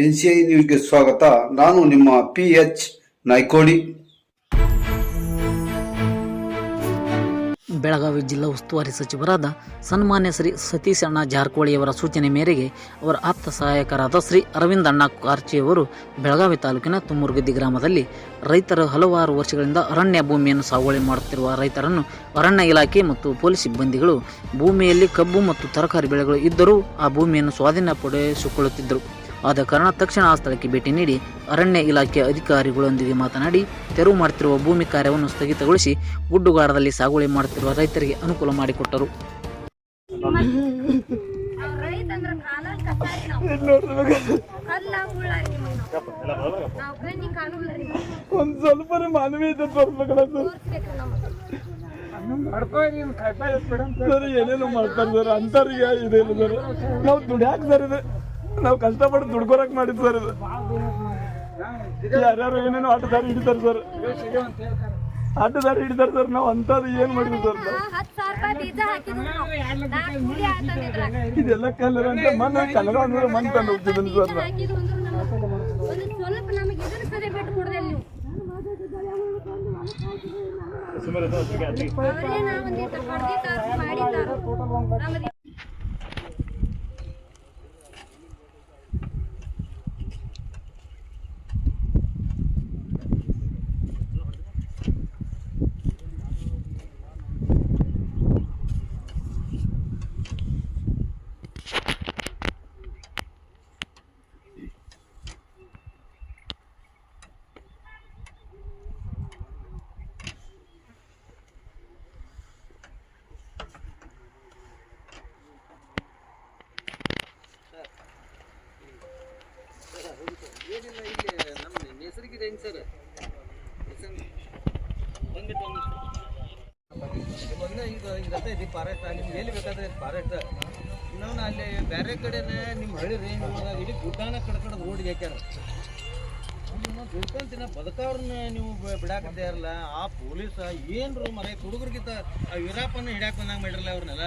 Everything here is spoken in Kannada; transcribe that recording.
ಎನ್ ಸಿ ನ್ಯೂಸ್ಗೆ ಸ್ವಾಗತ. ನಾನು ನಿಮ್ಮ ಪಿ ಎಚ್ ನಾಯ್ಕೋಡಿ ಬೆಳಗಾವಿ ಜಿಲ್ಲಾ ಉಸ್ತುವಾರಿ ಸಚಿವರಾದ ಸನ್ಮಾನ್ಯ ಶ್ರೀ ಸತೀಶ್ ಅಣ್ಣ ಜಾರಕೋಳಿಯವರ ಸೂಚನೆ ಮೇರೆಗೆ ಅವರ ಆಪ್ತ ಸಹಾಯಕರಾದ ಶ್ರೀ ಅರವಿಂದ ಅಣ್ಣ ಕಾರ್ಚಿಯವರು ಬೆಳಗಾವಿ ತಾಲೂಕಿನ ತುಮ್ಮುರುಗದ್ದಿ ಗ್ರಾಮದಲ್ಲಿ ರೈತರು ಹಲವಾರು ವರ್ಷಗಳಿಂದ ಅರಣ್ಯ ಭೂಮಿಯನ್ನು ಸಾಗುವಳಿ ಮಾಡುತ್ತಿರುವ ರೈತರನ್ನು ಅರಣ್ಯ ಇಲಾಖೆ ಮತ್ತು ಪೊಲೀಸ್ ಸಿಬ್ಬಂದಿಗಳು ಭೂಮಿಯಲ್ಲಿ ಕಬ್ಬು ಮತ್ತು ತರಕಾರಿ ಬೆಳೆಗಳು ಇದ್ದರೂ ಆ ಭೂಮಿಯನ್ನು ಸ್ವಾಧೀನಪಡಿಸಿಕೊಳ್ಳುತ್ತಿದ್ದರು. ಆದ ಕಾರಣ ತಕ್ಷಣ ಆ ಸ್ಥಳಕ್ಕೆ ಭೇಟಿ ನೀಡಿ ಅರಣ್ಯ ಇಲಾಖೆಯ ಅಧಿಕಾರಿಗಳೊಂದಿಗೆ ಮಾತನಾಡಿ ತೆರವು ಮಾಡುತ್ತಿರುವ ಭೂಮಿ ಕಾರ್ಯವನ್ನು ಸ್ಥಗಿತಗೊಳಿಸಿ ಗುಡ್ಡುಗಾಡದಲ್ಲಿ ಸಾಗುವಳಿ ಮಾಡುತ್ತಿರುವ ರೈತರಿಗೆ ಅನುಕೂಲ ಮಾಡಿಕೊಟ್ಟರು. ಒಂದ್ ಸ್ವಲ್ಪ ಮಾನವೀಯತೆ ಏನೇನು ಮಾಡ್ತಾರೆ ಸರ್ ಅಂತವ್ರಿಗೆ ಇದೇನು ಸರ್. ನಾವು ದುಡ್ಯಾಕ್ ಸರ್ ಇದು? ನಾವು ಕಷ್ಟಪಟ್ಟು ದುಡ್ಕೊರಕ್ ಮಾಡಿದ್ ಸರ್ ಇದು. ಯಾರ್ಯಾರು ಆಟ ದಾರಿ ಹಿಡಿತಾರೆ ಸರ್. ಆಟದಾರಿ ಹಿಡಿತಾರೆ ಸರ್ ನಾವು ಅಂತದ್ದು ಏನ್ ಮಾಡಿದ್ವಿ ಸರ್. ಇದೆಲ್ಲ ಕಲರ್ ಅಂತ ಮನ್ ಕಲರ್ ಅಂದ್ರೆ ಮನ್ ತಂದು ಹೋಗ್ತಿದ್ದೀನಿ ಸರ್. ನಾವು. ಕೊಡದೆ ನೀವು ಅವರೇ ನಾವೊಂದಿಟ್ಟು ಹೊಡೆದಿದ್ದಾರು ಮಾಡಿದ್ದಾರು ನಮ್ಮದು ಒಂದೇ ಈಗ ಇದತ್ತ ಇದು ಫಾರೆಸ್ಟ್ ನಿಮ್ಗೆ ಎಲ್ಲಿ ಬೇಕಾದ್ರೆ ಫಾರೆಸ್ಟ್ ಇನ್ನೊಂದು ಅಲ್ಲಿ ಬೇರೆ ಕಡೆನೇ ನಿಮ್ಮ ಹಳ್ಳಿ ರೇಂಜ್ ನಿಮಗೆ ಇಡೀ ಗುಡ್ಡಾನ ಕಡೆ ರೋಡ್ ರೋಡ್ಗೆ ಹಾಕ್ಯಾರ. ದುಡ್ಕೊಂತಿನ ಬದುಕವ್ರನ್ನ ನೀವು ಬಿಡಾಕತ್ತೇ ಇರಲ್ಲ ಆ ಪೊಲೀಸ ಏನ್ರು ಮರ ಹುಡುಗರಿಗಿಂತ ಆ ವೀರಪ್ಪನ ಹಿಡ್ಯಾಕ ಬಂದಂಗೆ ಮಾಡಿರಲ್ಲ ಅವ್ರನ್ನೆಲ್ಲ.